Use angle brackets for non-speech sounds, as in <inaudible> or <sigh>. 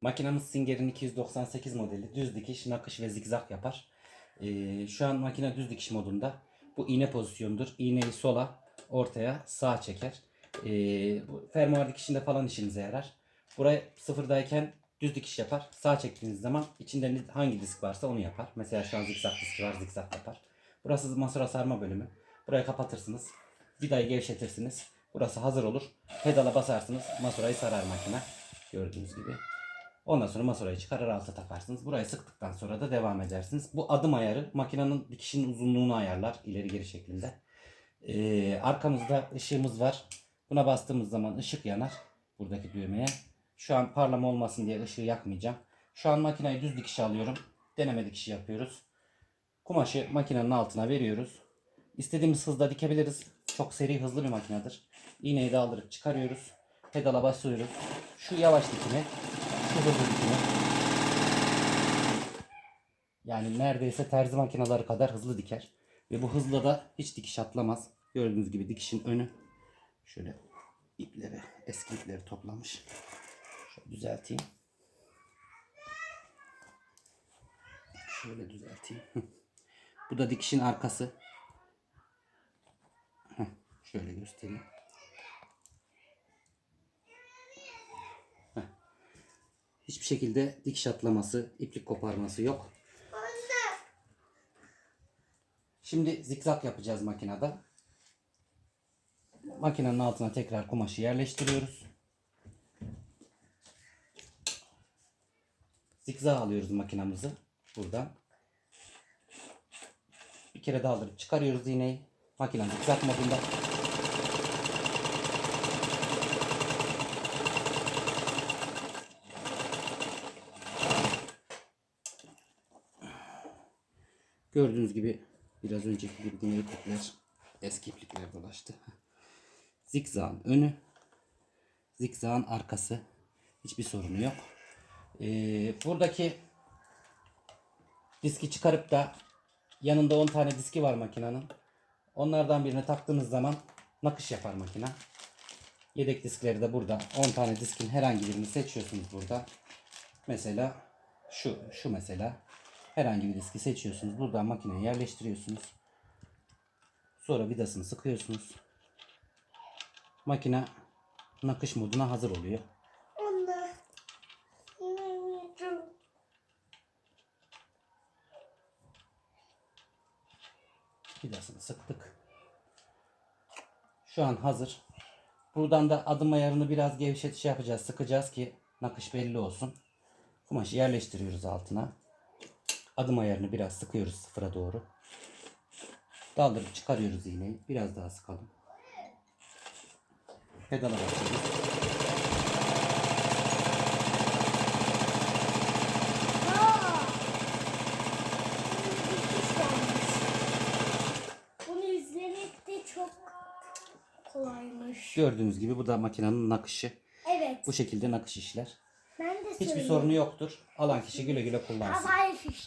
Makinamız Singer'in 298 modeli. Düz dikiş, nakış ve zigzag yapar. Ee, şu an makine düz dikiş modunda. Bu iğne pozisyonudur. İğneyi sola, ortaya, sağa çeker. Ee, bu fermuar dikişinde falan işinize yarar. Buraya sıfırdayken düz dikiş yapar. Sağ çektiğiniz zaman içinde hangi disk varsa onu yapar. Mesela şu an zikzak diski var, zikzak yapar. Burası masura sarma bölümü. Burayı kapatırsınız. Vidayı gevşetirsiniz. Burası hazır olur. Pedala basarsınız. Masurayı sarar makine. Gördüğünüz gibi. Ondan sonra masurayı çıkarır alta takarsınız. Burayı sıktıktan sonra da devam edersiniz. Bu adım ayarı makinenin dikişinin uzunluğunu ayarlar ileri geri şeklinde. Ee, arkamızda ışığımız var. Buna bastığımız zaman ışık yanar. Buradaki düğmeye. Şu an parlama olmasın diye ışığı yakmayacağım. Şu an makineyi düz dikişe alıyorum. Deneme dikişi yapıyoruz. Kumaşı makinenin altına veriyoruz. İstediğimiz hızda dikebiliriz. Çok seri hızlı bir makinedir. İğneyi de aldırıp çıkarıyoruz. Pedala basıyoruz. Şu yavaş dikimi, Yani neredeyse terzi makineleri kadar hızlı diker. Ve bu hızla da hiç dikiş atlamaz. Gördüğünüz gibi dikişin önü. Şöyle ipleri, eski ipleri toplamış. Şöyle düzelteyim. Şöyle düzelteyim. Bu da dikişin arkası. Şöyle göstereyim. Hiçbir şekilde dikiş atlaması, iplik koparması yok. Şimdi zikzak yapacağız makinede. Makinenin altına tekrar kumaşı yerleştiriyoruz. Zikzak alıyoruz makinamızı buradan. Bir kere daha aldırıp çıkarıyoruz iğneyi. Makine zikzak modunda. Gördüğünüz gibi biraz önceki gibi yine iplikler eski iplikler dolaştı. <laughs> Zikzağın önü, zikzağın arkası. Hiçbir sorunu yok. Ee, buradaki diski çıkarıp da yanında 10 tane diski var makinenin. Onlardan birini taktığınız zaman nakış yapar makine. Yedek diskleri de burada. 10 tane diskin herhangi birini seçiyorsunuz burada. Mesela şu şu mesela herhangi bir diski seçiyorsunuz. Buradan makineye yerleştiriyorsunuz. Sonra vidasını sıkıyorsunuz. Makine nakış moduna hazır oluyor. Anne. Vidasını sıktık. Şu an hazır. Buradan da adım ayarını biraz gevşetiş yapacağız. Sıkacağız ki nakış belli olsun. Kumaşı yerleştiriyoruz altına. Adım ayarını biraz sıkıyoruz sıfıra doğru. Daldırıp çıkarıyoruz iğneyi. Biraz daha sıkalım. Pedala basıyoruz. Bunu izlemek de çok kolaymış. Gördüğünüz gibi bu da makinenin nakışı. Evet. Bu şekilde nakış işler. Ben de Hiçbir söyleyeyim. sorunu yoktur. Alan kişi güle güle kullansın. Havai fiş.